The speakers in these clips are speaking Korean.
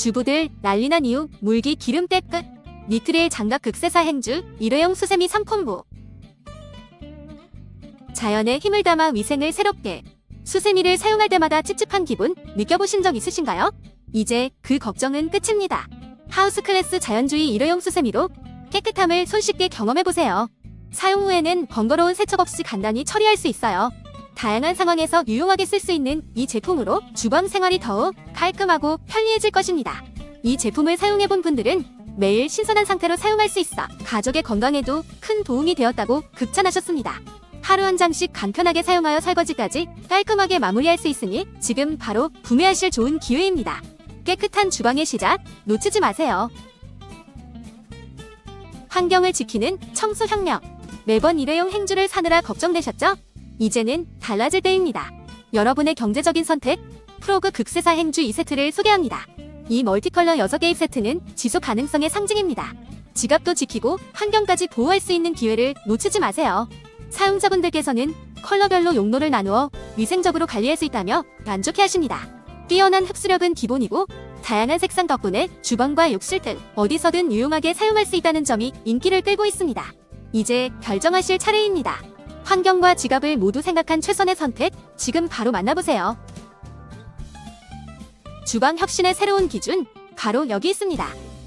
주부들 난리난 이유 물기 기름때 끝 니트릴 장갑 극세사 행주 일회용 수세미 3콤보 자연의 힘을 담아 위생을 새롭게 수세미를 사용할 때마다 찝찝한 기분 느껴보신 적 있으신가요? 이제 그 걱정은 끝입니다. 하우스 클래스 자연주의 일회용 수세미로 깨끗함을 손쉽게 경험해보세요. 사용 후에는 번거로운 세척 없이 간단히 처리할 수 있어요. 다양한 상황에서 유용하게 쓸 수 있는 이 제품으로 주방 생활이 더욱 깔끔하고 편리해질 것입니다. 이 제품을 사용해본 분들은 매일 신선한 상태로 사용할 수 있어 가족의 건강에도 큰 도움이 되었다고 극찬하셨습니다. 하루 한 장씩 간편하게 사용하여 설거지까지 깔끔하게 마무리할 수 있으니 지금 바로 구매하실 좋은 기회입니다. 깨끗한 주방의 시작 놓치지 마세요. 환경을 지키는 청소 혁명. 매번 일회용 행주를 사느라 걱정되셨죠? 이제는 달라질 때입니다. 여러분의 경제적인 선택, 프로그 극세사 행주 2세트를 소개합니다. 이 멀티컬러 6개입 세트는 지속 가능성의 상징입니다. 지갑도 지키고 환경까지 보호할 수 있는 기회를 놓치지 마세요. 사용자분들께서는 컬러별로 용도를 나누어 위생적으로 관리할 수 있다며 만족해 하십니다. 뛰어난 흡수력은 기본이고 다양한 색상 덕분에 주방과 욕실 등 어디서든 유용하게 사용할 수 있다는 점이 인기를 끌고 있습니다. 이제 결정하실 차례입니다. 환경과 지갑을 모두 생각한 최선의 선택, 지금 바로 만나보세요. 주방 혁신의 새로운 기준, 바로 여기 있습니다.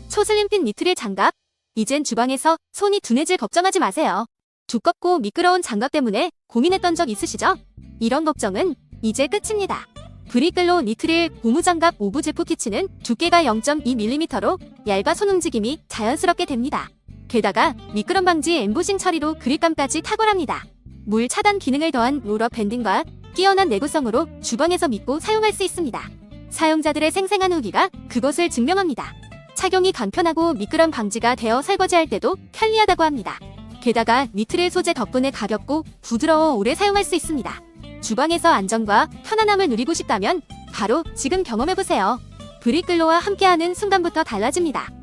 초슬림핏 니트릴 장갑. 이젠 주방에서 손이 둔해질 걱정하지 마세요. 두껍고 미끄러운 장갑 때문에 고민했던 적 있으시죠? 이런 걱정은 이제 끝입니다. 브리글로 니트릴 고무장갑 오브 제프 키치는 두께가 0.2mm로 얇아 손 움직임이 자연스럽게 됩니다. 게다가 미끄럼 방지 엠보싱 처리로 그립감까지 탁월합니다. 물 차단 기능을 더한 롤러 밴딩과 뛰어난 내구성으로 주방에서 믿고 사용할 수 있습니다. 사용자들의 생생한 후기가 그것을 증명합니다. 착용이 간편하고 미끄럼 방지가 되어 설거지할 때도 편리하다고 합니다. 게다가 니트릴 소재 덕분에 가볍고 부드러워 오래 사용할 수 있습니다. 주방에서 안정과 편안함을 누리고 싶다면 바로 지금 경험해보세요. 브릭글로와 함께하는 순간부터 달라집니다.